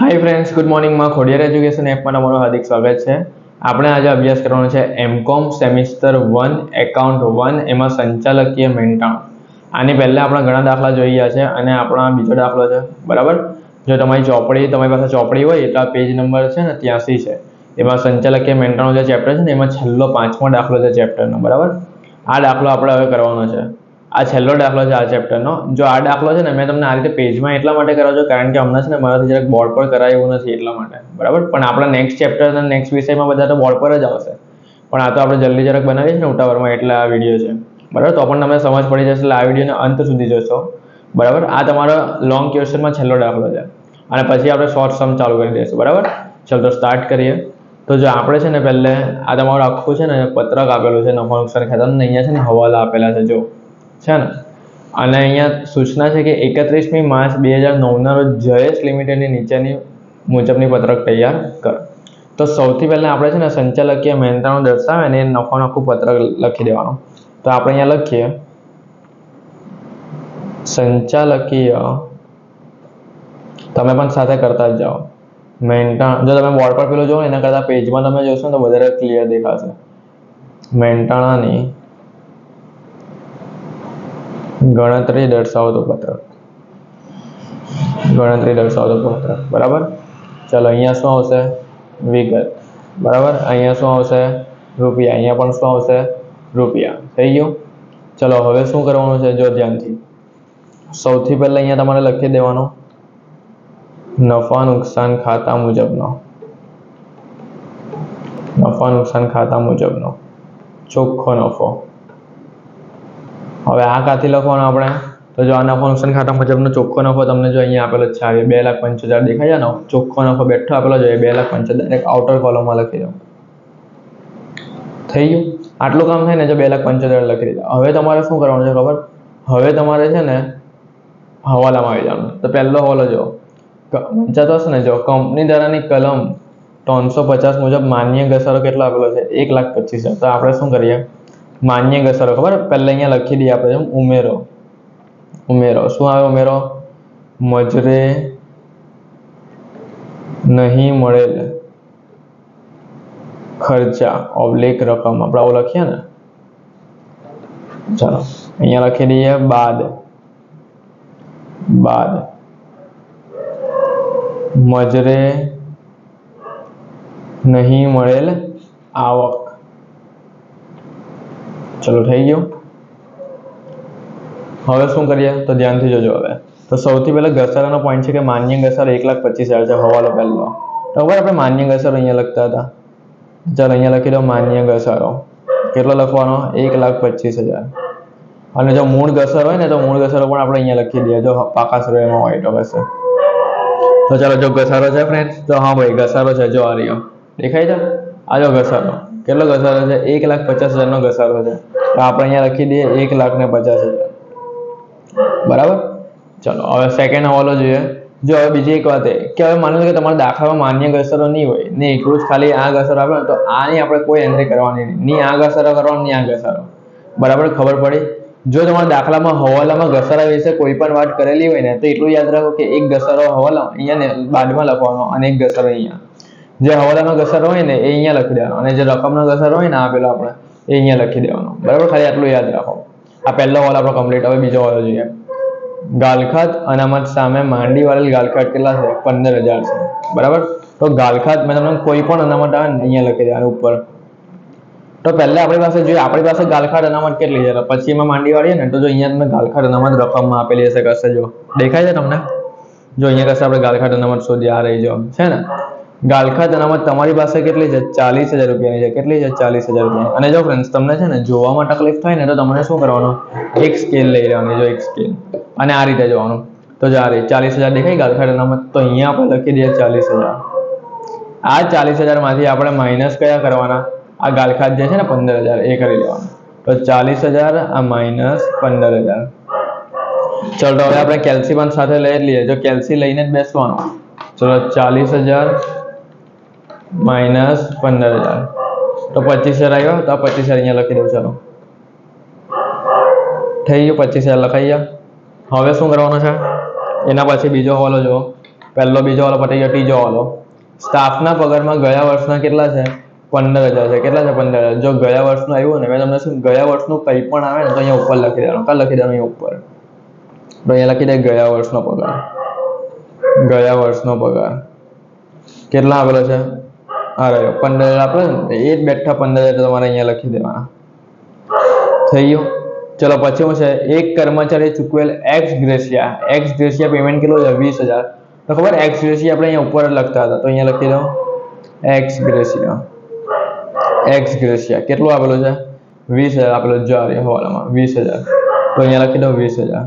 હાય friends good મોર્નિંગમાં Khodiyar education એપમાં તમારું હાર્દિક સ્વાગત છે. આપણે આજે અભ્યાસ કરવાનો છે M Com semester one account one એમાં સંચાલકીય મહેનતાણ આની પહેલાં આપણે ઘણા દાખલા જોઈ ગયા છે અને આપણા બીજો દાખલો છે. બરાબર? જો તમારી ચોપડી, તમારી પાસે ચોપડી હોય, એટલા પેજ નંબર છે ને ત્યાંસી છે. એમાં સંચાલકીય મહેનતાણો જે ચેપ્ટર છે ને, એમાં છેલ્લો પાંચમો દાખલો છે ચેપ્ટરનો બરાબર? આ દાખલો આપણે હવે કરવાનો છે. આ છેલ્લો દાખલો છે આ ચેપ્ટરનો જો આ દાખલો છે ને, મેં તમને આ રીતે પેજમાં એટલા માટે કરાવ્યો છે, કારણ કે હમણાં છે ને મારાથી જરાક બોર્ડ પર કરાય એવું નથી એટલા માટે. બરાબર? પણ આપણા નેક્સ્ટ ચેપ્ટર અને નેક્સ્ટ વિષયમાં બધા તો બોર્ડ પર જ આવશે. પણ આ તો આપણે જલ્દી જરાક બનાવીએ છીએ ને, ઉતાવળમાં એટલે આ વીડિયો છે. બરાબર? તો પણ તમને સમજ પડી જશે, એટલે આ વિડીયોને અંત સુધી જોશો. બરાબર? આ તમારો લોંગ ક્વેશ્ચનમાં છેલ્લો દાખલો છે. અને પછી આપણે શોર્ટ સમ ચાલુ કરી દઈશું. બરાબર? ચલો તો સ્ટાર્ટ કરીએ. તો જો આપણે છે ને પહેલે આ તમારું આખું છે ને પત્રક આપેલું છે નફા નુકસાન ખાતાનું અહીંયા છે ને હવાલા આપેલા છે, જો. છે ને? અને અહીંયા સૂચના છે કે એકત્રીસમી માર્ચ બે હજાર નવના રોજ જયેશ લિમિટેડની નીચેની મુજબની પત્રક તૈયાર કર. તો સૌથી પહેલાં આપણે છે ને સંચાલકીય મહેનતાણું દર્શાવે ને એ નફો નખું પત્રક લખી દેવાનું. તો આપણે અહીંયા લખીએ. સંચાલકીય. તમે પણ સાથે કરતા જ જાઓ. મહેનતાણ જો તમે બોર્ડ પર પેલું જોવો એના કરતાં પેજમાં તમે જોશો ને તો વધારે ક્લિયર દેખાશે. મહેનતાણાની ગણતરી દર્શાવતો પત્રક ગણતરી દર્શાવતો પત્રક બરાબર? ચલો, અહીંયા શું આવશે? વિગત. બરાબર? અહીંયા શું આવશે? રૂપિયા. અહીંયા પણ શું આવશે? રૂપિયા. થઈ ગયું? ચલો, હવે શું કરવાનું છે? જો ધ્યાનથી. સૌથી પહેલા અહીંયા તમારે લખી દેવાનું. નફા નુકસાન ખાતા મુજબનો. નફા નુકસાન ખાતા મુજબનો. ચોખ્ખો નફો. હવે આ કાથી લખવાનો આપણે? તો જો આ નફો નુકસાન ખાતા મુજબનો ચોખ્ખો નફો તમને જો અહીંયા આપેલો છે આ બે લાખ પંચ દેખાય છે ને, ચોખ્ખો નફો બેઠો આપેલો જોઈએ બે લાખ પંચ હજાર એક આઉટર કોલમમાં લખી દો થઈ ગયું? આટલું કામ થાય ને જો બે લાખ પંચોતેર લખી દીધા. હવે તમારે શું કરવાનું છે ખબર? હવે તમારે છે ને હવાલામાં આવી જવાનું. તો પહેલો હવાલો જો વંચાતો હશે ને? જો કંપની દ્વારાની કલમ ત્રણસો પચાસ મુજબ માન્ય ઘસારો કેટલો આપેલો છે? એક લાખ પચીસ હજાર. તો આપણે શું કરીએ? માન્ય ઘસારો ખબર? પહેલા અહીંયા લખી દઈએ આપણે એમ ઉમેરો. ઉમેરો. શું આવે ઉમેરો? મજરે નહીં મળેલ ખર્ચા, ઓબ્લિક રકમ. આપણે આવું લખીએ ને? ચાલો. અહીંયા લખી દઈએ બાદ. બાદ. મજરે નહીં મળેલ આવક. ચલો થઈ ગયું. હવે શું કરીએ? તો ધ્યાનથી જોજો હવે. તો સૌથી પહેલા ઘસારાનો પોઈન્ટ છે કે માન્ય ઘસારો એક લાખ પચીસ હજાર છે, હવાલો પહેલો. તો ખબર આપણે માન્ય ઘસારો અહીંયા લખતા હતા? ચાલો અહીંયા લખી દો માન્ય ઘસારો. કેટલો લખવાનો? એક લાખ પચીસ હજાર. અને જો મૂળ ઘસારો હોય ને, તો મૂળ ઘસારો પણ આપણે અહીંયા લખી દઈએ. જો પાકા એમાં હોય તો બસ તો ચાલો, જો ઘસારો છે ફ્રેન્ડ તો હા ભાઈ, ઘસારો છે, જો આ રહ્યો. દેખાય છે? આ જો ઘસારો. કેટલો ઘસારો છે? એક લાખ પચાસ હજારનો ઘસારો છે. તો આપણે અહીંયા લખી દઈએ એક લાખ ને પચાસ હજાર. બરાબર? ચલો, હવે સેકન્ડ હવાલો જોઈએ. જો હવે બીજી એક વાત એ કે હવે માની લો કે તમારા દાખલામાં માન્ય ઘસરો નહીં હોય ને એકલું જ ખાલી આ ઘસરો આપે તો આની આપણે કોઈ એન્ટ્રી કરવાની નહીં. ની આ ઘસરો કરવાનો ની આ ઘસારો બરાબર? ખબર પડી? જો તમારા દાખલામાં હવાલામાં ઘસારા વિશે કોઈ પણ વાત કરેલી હોય ને, તો એટલું યાદ રાખો કે એક ઘસારો હવાલા અહીંયા ને બાદમાં લખવાનો અને એક ઘસારો અહીંયા. જે હવાલામાં ઘસારો હોય ને, એ અહીંયા લખી દેવાનો. અને જે રકમનો ઘસારો હોય ને આપેલો આપણે. એ અહીંયા લખી દેવાનો. બરાબર? ખાલી આટલું યાદ રાખો. આ પહેલો હોલ આપણો કમ્પ્લીટ હવે બીજો હોલ જોઈએ. ગાલખાત અનામત સામે માંડી વાળેલ ગાલખાત કેટલા છે? પંદર હજાર છે. બરાબર? તો ગાલખાત મેં તમને કોઈ પણ અનામત આવે ને અહીંયા લખી દેવાનું ઉપર. તો પહેલા આપણી પાસે જોઈએ, આપણી પાસે ગાલખાટ અનામત કેટલી છે? પછી એમાં માંડી વાળીએ ને, તો જો અહીંયા તમને ગાલખાટ અનામત રકમમાં આપેલી હશે, કશે જો. દેખાય છે તમને? જો અહીંયા કશે આપણે ગાલખાટ અનામત શોધી, આ રહી જો. છે ને? ગાલખાત અનામત તમારી પાસે કેટલી છે? ચાલીસ હજાર રૂપિયાની છે. કેટલી છે? ચાલીસ હજાર રૂપિયા. અને જો ફ્રેન્ડ્સ તમને છે ને જોવામાં તકલીફ થાય ને તો તમારે શું કરવાનું? એક સ્કેલ લઈ લેવાની, જો એક સ્કેલ અને આ રીતે જોવાનું. તો જો આ રીતે ચાલીસ હજાર દેખાય ગાલખા અનામત તો અહીંયા આપણે લખી દઈએ ચાલીસ હજાર. આ ચાલીસ હજારમાંથી આપણે માઇનસ કયા કરવાના? આ ગાલખાત જે છે ને પંદર હજાર, એ કરી લેવાનું. તો ચાલીસ હજાર, આ માઇનસ પંદર હજાર. ચલો હવે આપણે કેલ્સી પણ સાથે લઈ લઈએ. જો કેલ્સી લઈને જ બેસવાનું. ચલો ચાલીસ હજાર માઇનસ પંદર હજાર. તો પચીસ હજાર આવ્યો, તો પચીસ હજાર અહીંયા લખી દઉં, ચાલો. થઈ ગયું, પચીસ હજાર લખાઈ ગયા. હવે શું કરવાનું છે? એના પછી બીજો હવાલો જુઓ. પહેલો બીજો હવાલો પતી ગયો, ત્રીજો હવાલો. સ્ટાફના પગારમાં ગયા વર્ષના કેટલા છે? પંદર હજાર છે. કેટલા છે પંદર હજાર? જો ગયા વર્ષનું આવ્યું ને, મેં તમને શું, ગયા વર્ષનું કંઈ પણ આવે ને, તો અહીંયા ઉપર લખી દેવાનું. કાં લખી દેવાનું અહીંયા ઉપર? તો અહીંયા લખી દે ગયા વર્ષનો પગાર. ગયા વર્ષનો પગાર. કેટલા આવેલો છે? આ રહ્યો પંદર હજાર આપણે ને એ જ બેઠા પંદર હજાર તમારે અહીંયા લખી દેવાના થઈ ગયું ચલો પછી શું છે એક કર્મચારી ચૂકવેલ ex gratia ex gratia payment કેટલું છે વીસ હજાર તો ખબર એક્સ ગ્રેશિયા આપણે અહીંયા ઉપર જ લખતા હતા તો અહીંયા લખી દો એક્સ ગ્રેશિયા એક્સ ગ્રેશિયા કેટલું આપેલું છે વીસ હજાર આપેલું જો આ રહ્યો હવાલામાં વીસ હજાર તો અહીંયા લખી દો વીસ હજાર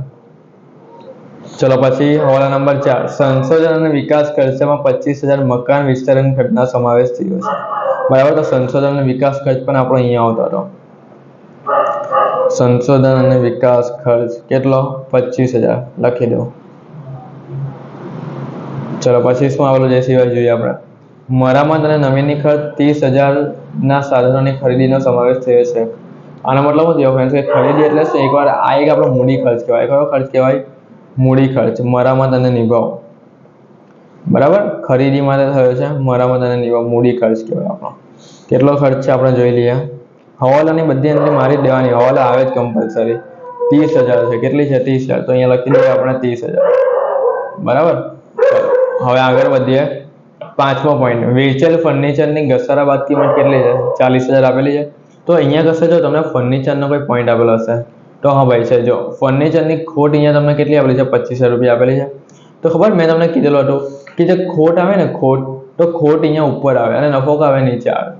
ચલો પછી હવાલા નંબર ચાર. સંશોધન અને વિકાસ ખર્ચમાં પચીસ હજાર મકાન વિસ્તરણ ઘટના સમાવેશ થયો છે. બરાબર, તો સંશોધન અને વિકાસ ખર્ચ પણ આપણો અહીંયા આવતો હતો. સંશોધન અને વિકાસ ખર્ચ કેટલો? પચીસ હજાર. લખી દો. ચલો શું આવેલું જે સિવાય જોઈએ આપણે. મરામત અને નવીની ખર્ચ ત્રીસ હજારના સાધનોની ખરીદીનો સમાવેશ થયો છે. આનો મતલબ શું થયો, friends? કે ખરીદી એટલે એકવાર આ એક આપણો મૂડી ખર્ચ કહેવાય. કયો ખર્ચ કહેવાય? મૂડી ખર્ચ, મરામત અને નિભાવ. બરાબર? ખરીદી માટે થયો છે, મરામત અને નિભાવ, મૂડી ખર્ચ કહેવાય આપણો. કેટલો ખર્ચ છે આપણે જોઈ લઈએ. હવાલાની બધી અંદર મારી દેવાની, હવાલા આવે જ કમ્પલસરી ત્રીસ હજાર છે, કેટલી છે? ત્રીસ હજાર. તો અહીંયા લખી દઈએ આપણે ત્રીસ હજાર. બરાબર? હવે આગળ વધીએ. પાંચમો પોઈન્ટ વેચેલ ફર્નિચરની ઘસારા બાદ કિંમત કેટલી છે? ચાલીસ હજાર આપેલી છે. તો અહીંયા કશે જો તમને ફર્નિચરનો કોઈ પોઈન્ટ આપેલો હશે. તો હા ભાઈ, છે જો ફર્નિચરની ખોટ અહીંયા તમને કેટલી આપેલી છે? પચીસ રૂપિયા આપેલી છે. તો ખબર, મેં તમને કીધેલું હતું કે જે ખોટ આવે ને ખોટ, તો ખોટ અહીંયા ઉપર આવે અને નફો આવે, નીચે આવે.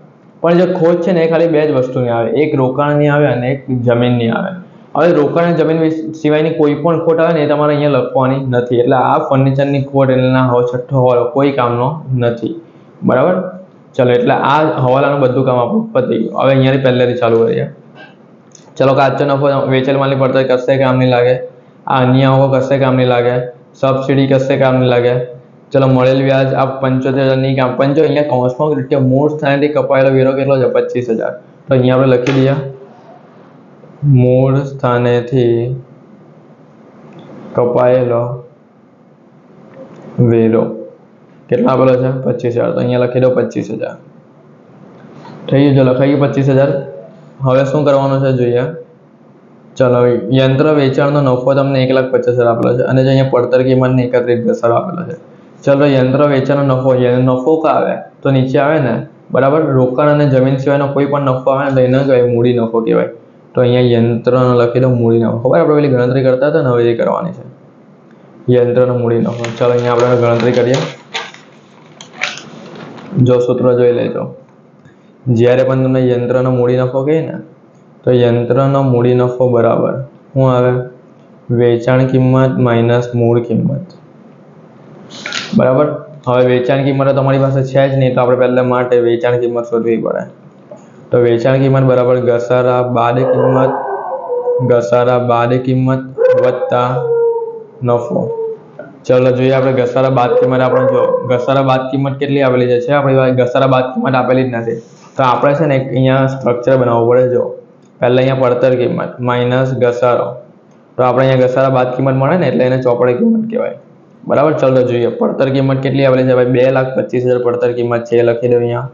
પણ જે ખોટ છે ને, એ ખાલી બે જ વસ્તુની આવે. એક રોકાણની આવે અને એક જમીનની આવે. હવે રોકાણ અને જમીન સિવાયની કોઈ પણ ખોટ આવે ને, એ તમારે અહીંયા લખવાની નથી. એટલે આ ફર્નિચરની ખોટ એટલે હો, છઠ્ઠો હવાલો, કોઈ કામનો નથી. બરાબર? ચલો, એટલે આ હવાલાનું બધું કામ આપણું પતી ગયું. હવે અહીંયાથી પહેલેથી ચાલુ કરીએ. ચલો કાચો નફો વેચેલ માલની પડતર કશે કામ નહીં લાગે આ અન્ય આવકો કશે કામ નહીં લાગે સબસિડી કશે કામ નહીં લાગે ચલો મળેલ વ્યાજ આ પંચોતેર હજારની કામ પંચો અહીંયા કૌંસમાં કે મૂળ સ્થાનેથી કપાયેલો વેરો કેટલો છે પચીસ હજાર તો અહીંયા આપણે લખી દઈએ મૂળ સ્થાનેથી કપાયેલો વેરો કેટલા આપેલો છે પચીસ હજાર તો અહીંયા લખી દો પચીસ હજાર થઈ ગયું ચલો લખાઈ ગયું પચીસ હજાર હવે શું કરવાનું છે જોઈએ? ચલો, યંત્ર વેચાણનો નફો તમને એક લાખ પચાસ હજાર આપેલો છે અને જે અહીંયા પડતર કિંમતને એકત્રિત ઘસારો આપેલો છે. ચલો, યંત્ર વેચાણનો નફો નફો આવે? તો નીચે આવે ને? બરાબર? રોકાણ અને જમીન સિવાયનો કોઈ પણ નફો આવે ને તો એને કહેવાય મૂડી નફો કહેવાય. તો અહીંયા યંત્રનો લખી દો મૂડી નફો. ખબર? આપણે પેલી ગણતરી કરતા હતા ને, હવે એ કરવાની છે. યંત્રનો મૂડી નફો. ચાલો, અહીંયા આપણે ગણતરી કરીએ. જો સૂત્ર જોઈ લેજો. જ્યારે પણ તમને યંત્રનો મૂડી નફો કહીએ ને, તો યંત્રનો મૂડી નફો બરાબર શું આવે? વેચાણ કિંમત માઇનસ મૂળ કિંમત. બરાબર? હવે વેચાણ કિંમત તમારી પાસે છે જ નહીં, તો આપણે પહેલા માટે વેચાણ કિંમત શોધવી પડે. તો વેચાણ કિંમત બરાબર ઘસારા બાદ કિંમત, ઘસારા બાદ કિંમત વત્તા નફો. ચલો જોઈએ આપણે ઘસારા બાદ કિંમત, આપણે જો ઘસારા બાદ કિંમત કેટલી આપેલી છે છે? આપણી પાસે ઘસારા બાદ કિંમત આપેલી જ નથી. તો આપણે છે ને એક અહીંયા સ્ટ્રક્ચર બનાવવું પડે જો પહેલા અહીંયા પડતર કિંમત માઇનસ ઘસારો તો આપણે અહીંયા ઘસારા બાદ કિંમત મળે ને એટલે એને ચોપડે કિંમત કહેવાય। બરાબર? ચાલો જોઈએ, પડતર કિંમત કેટલી આવેલી છે? ભાઈ, બે લાખ પચીસ હજાર પડતર કિંમત છે, એ લખી દો અહીંયા.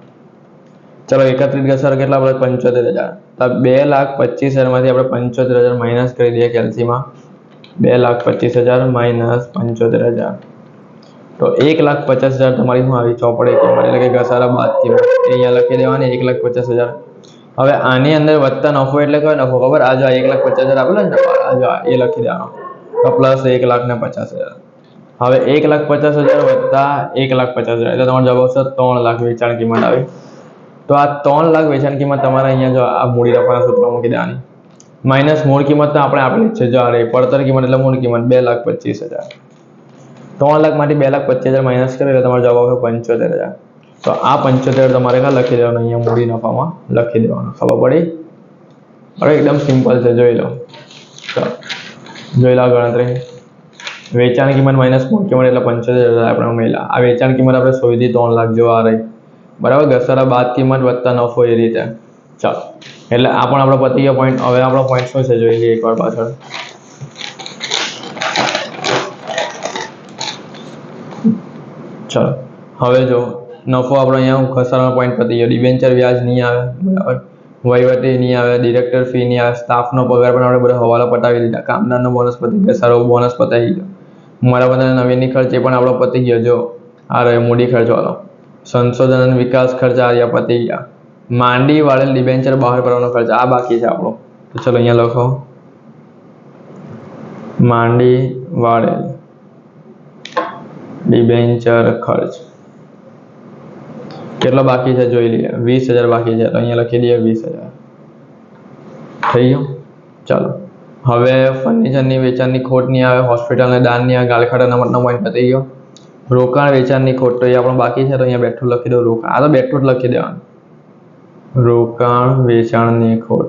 ચલો, એકત્રિત ઘસારો કેટલા આપણે પંચોતેર હજાર. તો બે લાખ પચીસ હજારમાંથી આપણે પંચોતેર હજાર માઇનસ કરી દઈએ કેલ્સીમાં. બે લાખ પચીસ હજાર માઇનસ પંચોતેર હજાર. તો એક લાખ પચાસ હજાર તમારી શું આવી? ચોપડે કિંમત એટલે કે ઘસારા બાદ કહેવાય અહીંયા લખી દેવાની, એક લાખ પચાસ હજાર. હવે આની અંદર વધતા નફો એટલે કયો નફો? ખબર? આ જો એક લાખ પચાસ હજાર આપેલો ને આ જો એ લખી દેવાનો. તો પ્લસ એક લાખ ને પચાસ હજાર. હવે એક લાખ પચાસ હજાર વધતા એક લાખ પચાસ હજાર. એટલે તમારો જવાબ આવશે ત્રણ લાખ વેચાણ કિંમત આવી. તો આ ત્રણ લાખ વેચાણ કિંમત તમારે અહીંયા જો આ મૂડી નફાના સૂત્ર મૂકી દેવાની. માઇનસ મૂળ કિંમત તો આપણે આપેલી જ છે. જો આ પડતર કિંમત એટલે મૂળ કિંમત, બે લાખ પચીસ હજાર. ત્રણ લાખમાંથી બે લાખ પચીસ હજાર માઇનસ કરે એટલે તમારો જવાબ આવશે પંચોતેર હજાર. તો આ પંચોતેર તમારે ક્યાં લખી દેવાનું? અહીંયા મૂડી નફામાં લખી દેવાનું. ખબર પડી? હવે એકદમ સિમ્પલ છે, જોઈ લો. જોઈ લો ગણતરી. વેચાણ કિંમત માઇનસ મૂળ કિંમત એટલે પંચોતેર હજાર આપણે ઉમેરેલા આ વેચાણ કિંમત આપણે સોયથી ત્રણ લાખ જો રહી. બરાબર? ઘસારા બાદ કિંમત વધતા નફો એ રીતે. ચાલો. એટલે આ પણ આપણો પતી ગયો પોઈન્ટ હવે આપણો પોઈન્ટ શું છે? જોઈ લઈએ એકવાર પાછળ. ચલો. હવે જો નફો આપણો અહીંયા ઘસારાનો પોઈન્ટ પતી ગયો ડિબેન્ચર વ્યાજ નહીં આવે, બરાબર. વહીવટી નહીં આવે ડિરેક્ટર ફી નહીં આવે સ્ટાફનો પગાર પણ આપણે બધા હવાલા પટાવી દીધા. કામદારનો બોનસ પતી ઘસારો બોનસ પતાવી ગયો. મારા બધા નવીનની ખર્ચ એ પણ આપણો પતી ગયો. જો આ રહ્યો મૂડી ખર્ચવાળો સંશોધન અને વિકાસ ખર્ચ આ રહ્યા પતી ગયા. માંડી વાળેલ ડિબેન્ચર બહાર પડવાનો ખર્ચ આ બાકી છે આપણો. તો ચલો અહીંયા લખો. માંડી વાળેલ. ડિબેન્ચર ખર્ચ. કેટલો બાકી છે જોઈ લઈએ. વીસ હજાર બાકી છે. તો અહીંયા લખી દઈએ વીસ હજાર. થઈ ગયું? ચાલો. હવે ફર્નિચરની વેચાણની ખોટ નહીં આવે, હોસ્પિટલને દાનની આવે ગાળખાટા નંબરનો પોઈન્ટ પતી ગયો. રોકાણ વેચાણની ખોટ તો એ આપણો બાકી છે, તો અહીંયા બેઠું લખી દો રોકાણ. આ તો બેઠું જ લખી દેવાનું. રોકાણ વેચાણની ખોટ.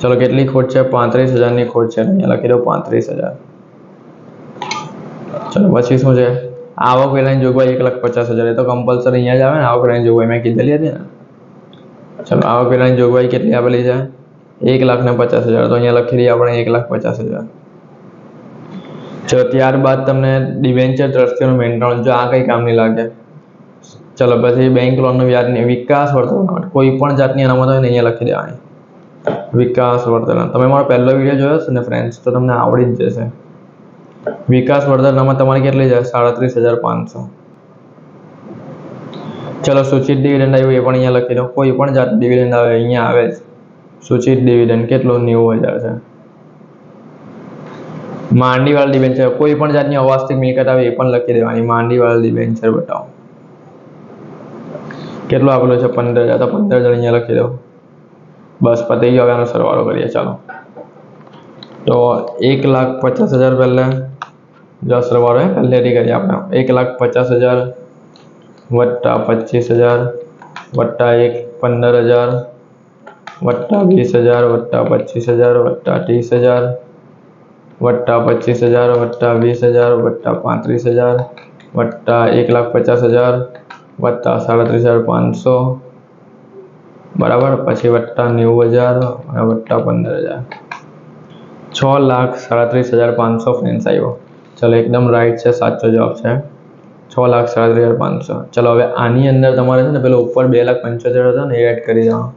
ચલો, કેટલી ખોટ છે? પાંત્રીસ હજારની ખોટ છે. અહીંયા લખી દો પાંત્રીસ હજાર. ચલો પછી શું છે? આવક વેલાની જોગવાઈ એક લાખ પચાસ હજાર, એ તો કમ્પલસરી અહીંયા જ આવે ને, આવક વેલાની જોગવાઈ મેં કીધેલી હતી ને. ચલો, આવક વેલાની જોગવાઈ કેટલી આપેલી છે? એક લાખ ને પચાસ હજાર, તો અહીંયા લખી દઈએ આપણે એક લાખ પચાસ હજાર. જો ત્યારબાદ તમને ડિવેન્ચર ટ્રસ્ટીઓનું મેન્ટેન જો આ કંઈ કામ નહીં લાગે. ચલો, પછી બેંક લોનનું વ્યાજ નહીં વિકાસ વર્તમાન કોઈ પણ જાતની અનામત હોય ને, અહીંયા લખી દેવાની. વિકાસ વર્તમાન તમે મારો પહેલો વીડિયો જોયો છે ને ફ્રેન્ડ્સ તો તમને આવડી જ જશે. વિકાસ વર્ધનમાં તમારી કેટલી છે? સાડત્રીસ હજાર પાંચસો. ચલો સૂચિત ડિવિડન્ડ આવ્યું એ પણ અહીંયા લખી દો કોઈ પણ જાત ડિવિડન્ડ આવે, અહીંયા આવે જ. સૂચિત ડિવિડન્ડ કેટલું? નેવું હજાર છે. માંડીવાળા ડિબેન્ચર કોઈ પણ જાતની અવાસ્તિક મિલકત આવે એ પણ લખી દેવાની. માંડીવાળા ડિબેન્ચર બતાવો. કેટલું આપેલું છે? પંદર હજાર. તો પંદર હજાર અહીંયા લખી દો બસ પતી ગયો. હવે આનો સરવાળો કરીએ. ચાલો. તો એક લાખ પચાસ હજાર પહેલાં. જો સરવાળો હે પહેલેથી કરીએ આપણે એક લાખ પચાસ હજાર વત્તા પચીસ હજાર વત્તા એક પંદર હજાર વત્તા વીસ હજાર વત્તા પચીસ હજાર વત્તા ત્રીસ હજાર વત્તા પચીસ હજાર વત્તા વીસ હજાર વત્તા પાંત્રીસ હજાર વત્તા એક લાખ પચાસ હજાર વત્તા સાડત્રીસ હજાર પાંચસો બરાબર પછી વત્તા નેવું હજાર અને વત્તા પંદર હજાર છ લાખ સાડત્રીસ હજાર પાંચસો ફ્રેન્ડ્સ આવ્યો ચલો એકદમ રાઈટ છે, સાચો જવાબ છે. છ લાખ સાડત્રીસ હજાર પાંચસો. ચલો હવે આની અંદર તમારે છે ને પેલો ઉપર બે લાખ પંચોતેર હતો ને એ એડ કરી દેવા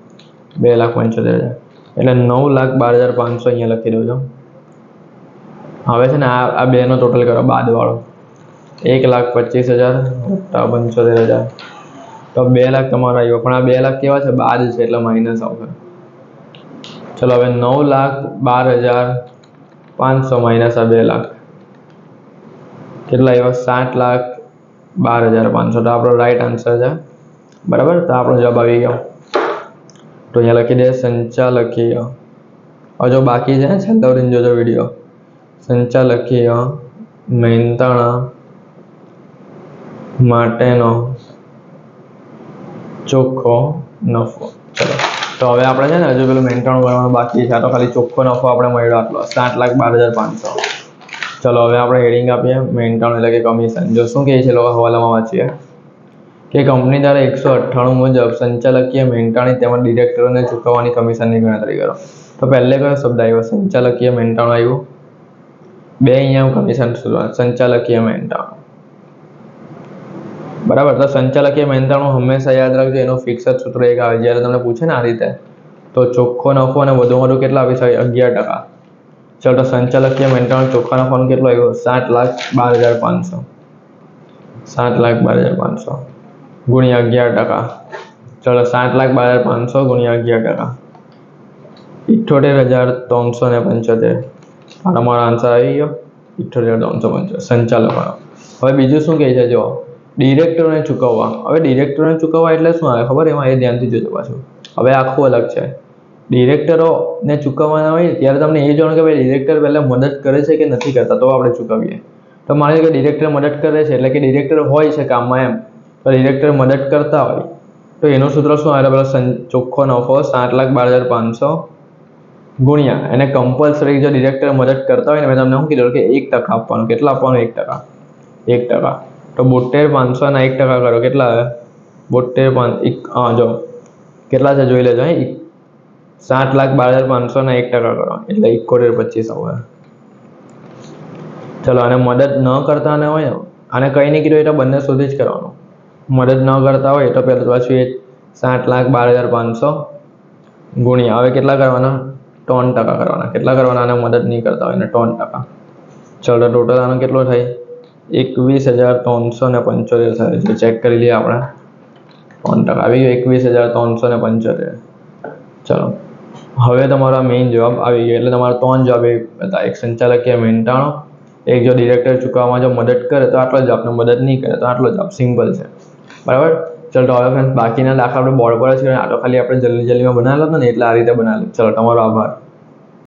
બે લાખ પંચોતેર હજાર. એટલે નવ લાખ બાર હજાર પાંચસો અહીંયા લખી દઉં છું. હવે છે ને આ આ બેનો ટોટલ કરો, બાદવાળો. એક લાખ પચીસ હજાર વત્તા પંચોતેર હજાર. તો બે લાખ તમારો આવ્યો. પણ આ બે લાખ કેવા છે? બાદ છે, એટલે માઇનસ આવશે. ચલો હવે નવ લાખ બાર હજાર પાંચસો માઇનસ આ બે લાખ. કેટલા આવ્યા સાત લાખ બાર હજાર પાંચસો. તો આપણો રાઈટ આન્સર છે. બરાબર? તો આપણો જવાબ આવી ગયો. તો અહીંયા લખી દે, સંચાલકીય. હજુ બાકી છે, છેલ્લો સુધી જોજો વીડિયો સંચાલકીય મહેનતાણા માટેનો ચોખ્ખો નફો. ચલો. તો હવે આપણે છે ને હજુ પેલું મહેનતાણું કરવાનું બાકી છે. આ તો ખાલી ચોખ્ખો નફો આપણે મળ્યો આટલો. સાત લાખ બાર હજાર પાંચસો. ચલો, હવે આપણે હેડિંગ આપીએ. મેન્ટાણું એટલે કે કમિશન જો શું કહે છે લોકો હવાલામાં વાંચીએ. કે કંપની દ્વારા એકસો અઠ્ઠાણું મુજબ સંચાલકીય મેન્ટાણી તેમજ ડિરેક્ટરોને ચૂકવવાની કમિશનની ગણતરી કરો. તો પહેલે કયો શબ્દ આવ્યો? સંચાલકીય મેન્ટાણું આવ્યું? બે અહીંયા કમિશન શોધવાનું સંચાલકીય મેન્ટાણું બરાબર? તો સંચાલકીય મહેનતાણું હંમેશા યાદ રાખજો, એનું ફિક્સ જ સૂત્ર એક આવે. જ્યારે તમને પૂછે ને આ રીતે, તો ચોખ્ખો નફો અને વધુ વધુ કેટલા આપી શકે અગિયાર ટકા. ચાલો સંચાલકીય મેન્ટાનો ચોખ્ખાનો ફોન કેટલો આવ્યો? સાત લાખ બાર હજાર પાંચસો. સાત લાખ બાર હજાર પાંચસો. ગુણ્યા અગિયાર ટકા. ચલો સાત લાખ બાર હજાર પાંચસો ગુણ્યા અગિયાર ટકા. ઇઠ્ઠોતેર હજાર ત્રણસો ને પંચોતેર. મારો તમારો આન્સર આવી ગયો. ઇઠ્ઠોતેર ત્રણસો પંચોતેર. સંચાલકોનો હવે બીજું શું કહે છે? જો ડિરેક્ટરોને ચૂકવવા. હવે ડિરેક્ટરોને ચૂકવવા એટલે શું આવે? ખબર? એમાં એ ધ્યાનથી જોજો પાછું. હવે આખું અલગ છે. ડિરેક્ટરોને ચૂકવવાના હોય, ત્યારે તમને એ જોવાનું કે ભાઈ ડિરેક્ટર પહેલાં મદદ કરે છે કે નથી કરતા? તો આપણે ચૂકવીએ. તો માની લો કે ડિરેક્ટર મદદ કરે છે, એટલે કે ડિરેક્ટર હોય છે કામમાં એમ, તો ડિરેક્ટર મદદ કરતા હોય. તો એનું સૂત્ર શું આવે? પેલો ચોખ્ખો નફો સાત લાખ બાર હજાર પાંચસો ગુણ્યા. એને કમ્પલસરી જો ડિરેક્ટર મદદ કરતા હોય ને, મેં તમને શું કીધું કે એક ટકા આપવાનું. કેટલા આપવાનું? એક ટકા. એક ટકા. તો બોતેર પાંચસોના એક ટકા કરો. કેટલા આવે? બોતેર પાંચ, એક, હા, જો. કેટલા છે? જોઈ લેજો, હે. સાત લાખ બાર હજાર પાંચસો ને એક ટકા કરો. એટલે એકોતેર, પચીસ આવે ચલો, અને મદદ ન કરતા ને હોય અને કંઈ નહીં કીધું એ તો બંને સુધી જ કરવાનું. મદદ ન કરતા હોય તો પહેલું પાછું એ સાત લાખ બાર હજાર પાંચસો ગુણ્યા. હવે કેટલા કરવાના? ત્રણ ટકા કરવાના. કેટલા કરવાના? અને મદદ નહીં કરતા હોય ને ત્રણ ટકા. ચલો ટોટલ આનો કેટલો થાય? એકવીસ હજાર ત્રણસો ને પંચોતેર થાય. છે ચેક કરી લઈએ આપણે. ત્રણ ટકા. આવી ગયો એકવીસ હજાર ત્રણસો ને પંચોતેર. ચલો. હવે તમારો મેઇન જવાબ આવી ગયો. એટલે તમારા ત્રણ જવાબ એ હતા. એક સંચાલકીય મહેનતાણો એક જો ડિરેક્ટર ચૂકવવામાં જો મદદ કરે તો આટલો જવાબ ને મદદ નહીં કરે તો આટલો જવાબ સિમ્પલ છે. બરાબર? ચલો તો હવે ફ્રેન્ડ બાકીના દાખલા આપણે બોર્ડ પર જ કરીએ. આ તો ખાલી આપણે જલ્દી જલ્દીમાં બનાવેલો હતો ને, એટલે આ રીતે બનાવેલું. ચલો, તમારો આભાર.